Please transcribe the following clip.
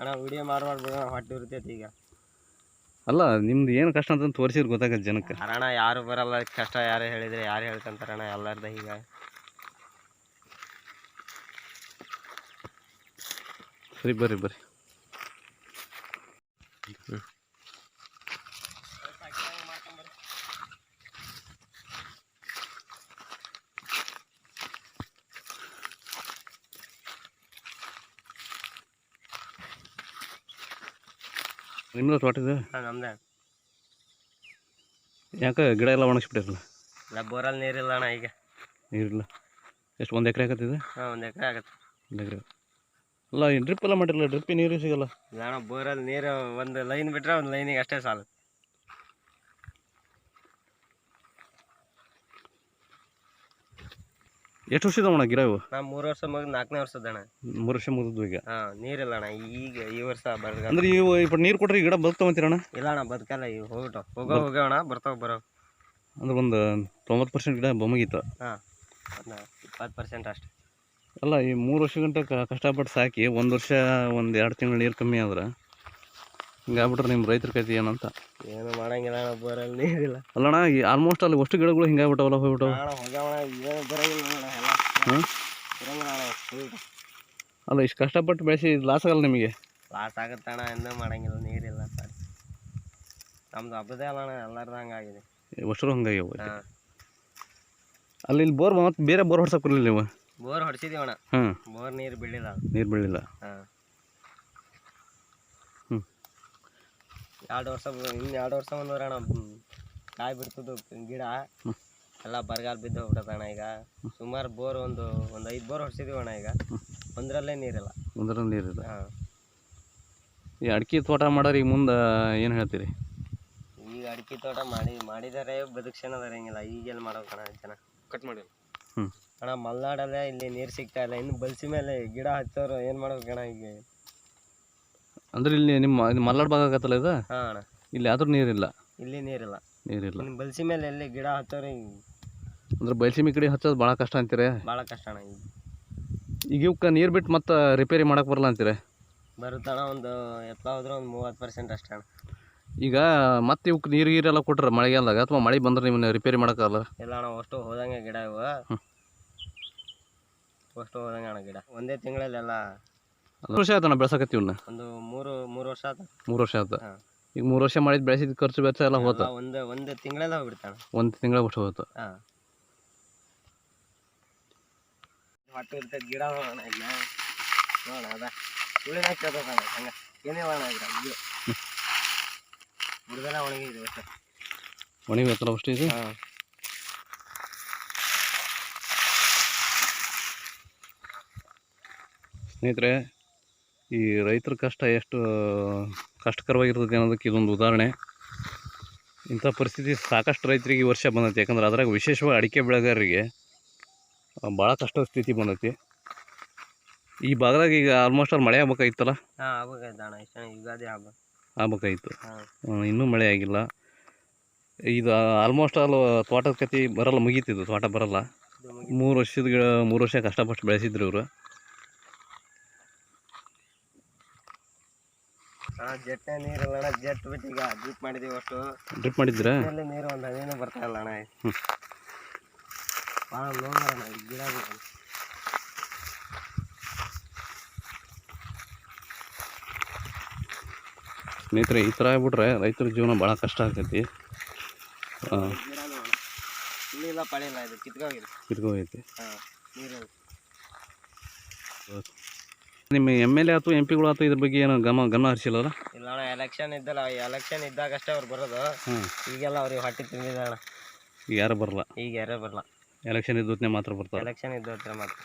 ಅಣ್ಣ ವಿಡಿಯೋ ಮಾಡಿ ಹೊಟ್ಟೆ ಇರ್ತೈತಿ ಈಗ. ಅಲ್ಲ ನಿಮ್ದು ಏನು ಕಷ್ಟ ಅಂತ ತೋರಿಸಿದ್ರು ಗೊತ್ತಾಗತ್ತೆ ಜನಕ್ಕೆ. ಅಣ್ಣ ಯಾರು ಬರಲ್ಲ ಕಷ್ಟ ಯಾರು ಹೇಳಿದ್ರೆ ಯಾರು ಹೇಳ್ಕೊಂತಾರಣ್ಣ ಎಲ್ಲಾರ್ದ ಈಗ ಸರಿ ಬರ್ರಿ ಬರ್ರಿ. ನಿಮ್ಮದು ತೋಟ ಇದೆ? ಹಾಂ ನಮ್ದೆ. ಯಾಕೆ ಗಿಡ ಎಲ್ಲ ಒಣಗಿಸ್ಬಿಟ್ಟಿರಲ್ಲ ಇಲ್ಲ ಬೋರಲ್ಲಿ ನೀರಿಲ್ಲ ಅಣ್ಣ ಈಗ. ನೀರಿಲ್ಲ. ಎಷ್ಟು ಒಂದು ಎಕರೆ ಆಗತ್ತಿದೆ ಹಾಂ ಒಂದು ಎಕರೆ ಆಗತ್ತೆ. ಒಂದು ಎಕರೆ. ಅಲ್ಲ ಡ್ರಿಪ್ ಎಲ್ಲ ಮಾಡಿರಲ್ಲ ಡ್ರಿಪ್ಪಿ ನೀರು ಸಿಗಲ್ಲ? ಇಲ್ಲ ಅಣ್ಣ ಬೋರಲ್ಲಿ ನೀರು ಒಂದು ಲೈನ್ ಬಿಟ್ಟರೆ ಒಂದು ಲೈನಿಗೆ ಅಷ್ಟೇ ಸಾಲು ಎಷ್ಟು ವರ್ಷದ ಅಣ್ಣ ಗಿಡ ಇವು? ನಾ ಮೂರು ವರ್ಷ ಮುಗಿದ್ ನಾಲ್ಕನೇ ವರ್ಷದ ಅಣ್ಣ. ಮೂರು ವರ್ಷ ಮುಗಿದು ಈಗ. ನೀರಿಲ್ಲ ಅಣ್ಣ. ಈಗ ಈ ವರ್ಷ ಬರಗಾಲ ಅಂದ್ರೆ ಇವು ಇಪ್ಪ ನೀರು ಕೊಟ್ರಿ ಗಿಡ ಬದುಕ್ತಾವ ಇಲ್ಲ ಅಣ್ಣ ಬದುಕಲ್ಲ ಇವು. ಹೋಗ್ಬಿಟ್ಟು ಹೋಗೋ ಅಣ್ಣ ಬರ್ತಾವ ಬರೋ ಅಂದ್ರೆ ಒಂದು ತೊಂಬತ್ತು ಪರ್ಸೆಂಟ್ ಗಿಡ ಬೊಮ್ಮಗಿತ್ತು ಹಾಂ ಇಪ್ಪತ್ತು ಪರ್ಸೆಂಟ್ ಅಷ್ಟೇ. ಅಲ್ಲ ಈ ಮೂರು ವರ್ಷ ಗಂಟೆ ಕಷ್ಟಪಟ್ಟು ಸಾಕಿ ಒಂದು ವರ್ಷ ಒಂದು ಎರಡು ತಿಂಗಳು ನೀರು ಕಮ್ಮಿ ಆದ್ರೆ ಹಿಂಗಾಗ್ಬಿಟ್ರೆ ನಿಮ್ಮ ರೈತರ ಕೈತಿ ಏನಂತ? ಏನು ಮಾಡಂಗಿಲ್ಲ ಅಣ್ಣ ಬೋರಲ್ಲಿ ನೀರಿಲ್ಲ. ಅಲ್ಲಣ್ಣ ಈ ಆಲ್ಮೋಸ್ಟ್ ಅಲ್ಲಿ ಅಷ್ಟು ಗಿಡಗಳು ಹಿಂಗಾಗ್ಬಿಟ್ಟವಲ್ಲ ಹೋಗ್ಬಿಟ್ಟವು ಅಣ್ಣ ಹೋಗ್ಯಾವಣ ಏನು ಬರಂಗಿಲ್ಲ ಅಣ್ಣ ಎಲ್ಲ? ಬರಂಗಿಲ್ಲ ಅಣ್ಣ ಹೋಗ್ಬಿಟ್ಟು ಅಲ್ಲ ಇಷ್ಟು ಕಷ್ಟಪಟ್ಟು ಬೆಳೆಸಿ ಲಾಸ್ ಆಗಲ್ಲ ನಿಮಗೆ? ಲಾಸ್ ಆಗುತ್ತೆ ಅಣ್ಣ ಇನ್ನೂ ಮಾಡಂಗಿಲ್ಲ ನೀರಿಲ್ಲ ಸರ್ ನಮ್ದು ಹಬ್ಬದೇ ಅಲ್ಲ ಅಣ್ಣ ಎಲ್ಲರದು ಹಂಗಾಗಿದೆ ಅಷ್ಟರು ಹಂಗಾಗಿ ಹಾಂ. ಅಲ್ಲಿ ಇಲ್ಲಿ ಬೋರ್ ಮತ್ತೆ ಬೇರೆ ಬೋರ್ ಹೊಡ್ಸಕ್ಕೆ ಬರಲಿಲ್ಲ ನೀವು? ಬೋರ್ ಹೊಡ್ಸಿದೀವಿ ಹ್ಞೂ ಹಾಂ ಬೋರ್ ನೀರು ಬೀಳಿಲ್ಲ. ನೀರು ಬೀಳಿಲ್ಲ. ಹಾಂ. ಎರಡು ವರ್ಷ ಇನ್ನು ಎರಡು ವರ್ಷ ಬಂದವ್ರೆ ಅಣ್ಣ. ಕಾಯಿ ಬಿಡ್ತದ್ದು ಗಿಡ. ಎಲ್ಲ ಬರಗಾಲ ಬಿದ್ದು ಹೋಗ್ಬಿಟ್ಟದ ಅಣ್ಣ ಈಗ. ಸುಮಾರು ಬೋರ್ ಒಂದು ಒಂದು ಐದು ಬೋರ್ ಹೊಡ್ಸಿದೀವಿ ಅಣ್ಣ ಈಗ. ಒಂದರಲ್ಲೇ ನೀರಿಲ್ಲ. ಒಂದರಲ್ಲಿ ನೀರಿಲ್ಲ. ಹಾಂ. ಈ ಅಡಿಕೆ ತೋಟ ಮಾಡೋರು ಈಗ ಮುಂದೆ ಏನು ಹೇಳ್ತೀರಿ? ಈಗ ಅಡಿಕೆ ತೋಟ ಮಾಡಿ ಮಾಡಿದರೆ ಬದುಕ್ಸೋಣದಾರ ಹಿಂಗಿಲ್ಲ ಈಗೆಲ್ಲ ಮಾಡ್ಬೇಕಣ್ಣ ಜನ. ಕಟ್ ಮಾಡಿ. ಹ್ಞೂ ಅಣ್ಣ ಮಲ್ನಾಡಲ್ಲೇ ಇಲ್ಲಿ ನೀರು ಸಿಗ್ತಾ ಇಲ್ಲ. ಇನ್ನು ಬಲ್ಸಿ ಮೇಲೆ ಗಿಡ ಹಚ್ಚೋರು ಏನು ಮಾಡ್ಬೇಕಣ್ಣ ಈಗ? ಅಂದ್ರೆ ಇಲ್ಲಿ ನಿಮ್ಮ ಇದು ಮಲ್ನಾಡ್ ಭಾಗ ಆಗತ್ತಲ್ಲ ಇದು? ಹಾಂ ಅಣ್ಣ. ಇಲ್ಲಿ ಆದ್ರೂ ನೀರಿಲ್ಲ? ಇಲ್ಲಿ ನೀರಿಲ್ಲ. ನೀರಿಲ್ಲ. ನಿಮ್ಮ ಬಲ್ಸಿ ಮೇಲೆ ಎಲ್ಲಿ ಗಿಡ ಹಚ್ಚೋರು ಅಂದ್ರೆ ಬಯಲಸೀಮೆ ಕಡೆ ಹಚ್ಚೋದು ಭಾಳ ಕಷ್ಟ ಅಂತೀರ? ಭಾಳ ಕಷ್ಟ ಅಣ್ಣ ಈಗ. ಈಗ ಇವಕ್ಕೆ ನೀರು ಬಿಟ್ಟು ಮತ್ತೆ ರಿಪೇರಿ ಮಾಡಕ್ಕೆ ಬರಲ್ಲ ಅಂತೀರಿ? ಬರುತ್ತಣ್ಣ ಒಂದು ಎತ್ತ ಹೋದ್ರೆ ಒಂದು ಮೂವತ್ತು ಪರ್ಸೆಂಟ್ ಅಷ್ಟೇ ಅಣ್ಣ. ಈಗ ಮತ್ತೆ ಇವಕ್ಕೆ ನೀರು ಗೀರೆಲ್ಲ ಕೊಟ್ರೆ ಮಳೆಗಾಲದಾಗ? ಅಥವಾ ಮಳೆ ಬಂದ್ರೆ ನಿಮ್ಮನ್ನ ರಿಪೇರಿ ಮಾಡೋಕ್ಕಲ್ಲ ಇಲ್ಲ ಅಣ್ಣ ಅಷ್ಟು ಹೋದಂಗೆ ಗಿಡ ಇವು. ಅಷ್ಟು ಹೋದಂಗೆ ಅಣ್ಣ ಗಿಡ. ಒಂದೇ ತಿಂಗಳಲ್ಲೆಲ್ಲ ವರ್ಷ ಆಯ್ತಣ್ಣ ಬೆಳ್ಸಕತ್ತೀವನ್ನ ಒಂದು ಮೂರು ಮೂರು ವರ್ಷ ಆತ ಮೂರು ವರ್ಷ ಆಯ್ತು. ಹಾಂ. ಈಗ ಮೂರು ವರ್ಷ ಮಾಡಿದ ಬೆಳೆಸಿದ ಖರ್ಚು ವೆಚ್ಚ ಎಲ್ಲ ಹೋತ. ಎಲ್ಲ ಒಂದು ಒಂದು ತಿಂಗಳೆಲ್ಲ ಹೋಗ್ಬಿಡ್ತಾನ ಒಂದು ತಿಂಗಳ ಬಿಟ್ಟು ಹೋಯ್ತು ಹಾಂ. ಹೊಟ್ಟೆ ಇರ್ತೈತೆ ಗಿಡ ನೋಡೋಣ ಇಲ್ಲ ನೋಡೋಣ ಅದ. ಸುಳಿನ ಕೇಳ್ತದಣ್ಣ ಹಂಗೆ. ಏನೇ ಮಾಡೋಣ ಈಗ ಇದು. ಬುಡದೆಲ್ಲ ಒಣಗಿದೆ ಒಟ್ಟು ಒಣಗಿ ಐತಲ್ಲ ಅಷ್ಟು ಇದು? ಹಾಂ. ಸ್ನೇಹಿತರೆ ಈ ರೈತರ ಕಷ್ಟ ಎಷ್ಟು ಕಷ್ಟಕರವಾಗಿರ್ತದೆ ಅನ್ನೋದಕ್ಕೆ ಇದೊಂದು ಉದಾಹರಣೆ. ಇಂಥ ಪರಿಸ್ಥಿತಿ ಸಾಕಷ್ಟು ರೈತರಿಗೆ ಈ ವರ್ಷ ಬಂದೈತಿ. ಯಾಕಂದ್ರೆ ಅದ್ರಾಗ ವಿಶೇಷವಾಗಿ ಅಡಿಕೆ ಬೆಳೆಗಾರರಿಗೆ ಭಾಳ ಕಷ್ಟದ ಸ್ಥಿತಿ ಬಂದೈತಿ. ಈ ಭಾಗದಾಗ ಈಗ ಆಲ್ಮೋಸ್ಟ್ ಅಲ್ಲಿ ಮಳೆ ಆಗ್ಬೇಕಾಗಿತ್ತಲ್ಲ ಆಗ್ಬೇಕಾಗಿತ್ತು ಇನ್ನೂ ಮಳೆ ಆಗಿಲ್ಲ. ಇದು ಆಲ್ಮೋಸ್ಟ್ ಆಲ್ ತೋಟದ ಕತೆ ಬರಲ್ಲ ಮುಗೀತಿದ್ದು ತೋಟ ಬರಲ್ಲ. ಮೂರು ವರ್ಷದ ಗಿಡ ಮೂರು ವರ್ಷ ಕಷ್ಟಪಟ್ಟು ಬೆಳೆಸಿದ್ರು ಇವರು. ಅಣ್ಣ ಜೆಟ್ಟೆ ನೀರಿಲ್ಲ ಅಣ್ಣ ಜೆಟ್ ಬಿಟ್ಟು ಈಗ ಡ್ರಿಪ್ ಮಾಡಿದೀವಿ ಅಷ್ಟು. ಡ್ರಿಪ್ ಮಾಡಿದ್ರೆ ಇಲ್ಲಿ ನೀರು ಒಂದು ಹನಿನೂ ಬರ್ತಾ ಇಲ್ಲ ಅಣ್ಣ. ಭಾಳ ಈ ಗಿಡ ಸ್ನೇಹಿತರೆ ಈ ಥರ ಆಗ್ಬಿಟ್ರೆ ರೈತರ ಜೀವನ ಭಾಳ ಕಷ್ಟ ಆಗ್ತೈತಿ. ಕಿತ್ಕೋಗಿ ನೋಡೋಣ ಇಲ್ಲಿಲ್ಲ ಪಳಿಲ್ಲ ಇದು ಕಿತ್ಕೋಗಿದೆ ಇಟ್ಕೋಗೈತಿ ಹಾಂ ನೀರು. ನಿಮ್ಮ ಎಂ ಎಲ್ ಎ ಅಥವಾ ಎಂ ಪಿಗಳು ಆಯ್ತು ಇದ್ರ ಬಗ್ಗೆ ಏನು ಗಮ ಗಮನ ಹರಿಸಿಲ್ಲ ಇಲ್ಲ ಅಣ್ಣ ಎಲೆಕ್ಷನ್ ಇದ್ದಲ್ಲ ಎಲೆಕ್ಷನ್ ಇದ್ದಾಗ ಅಷ್ಟೇ ಅವ್ರು ಬರೋದು. ಹ್ಮ್. ಈಗೆಲ್ಲ ಅವ್ರಿಗೆ ಹೊಟ್ಟೆ ತಿಂದಿದೆ ಅಣ್ಣ. ಈಗ ಯಾರು ಬರಲ್ಲ? ಈಗ ಯಾರೇ ಬರಲ್ಲ. ಎಲೆಕ್ಷನ್ ಇದ್ದೊತ್ತನೇ ಮಾತ್ರ ಬರ್ತಾರೆ ಎಲೆಕ್ಷನ್ ಇದ್ದ ಹತ್ರ ಮಾತ್ರ.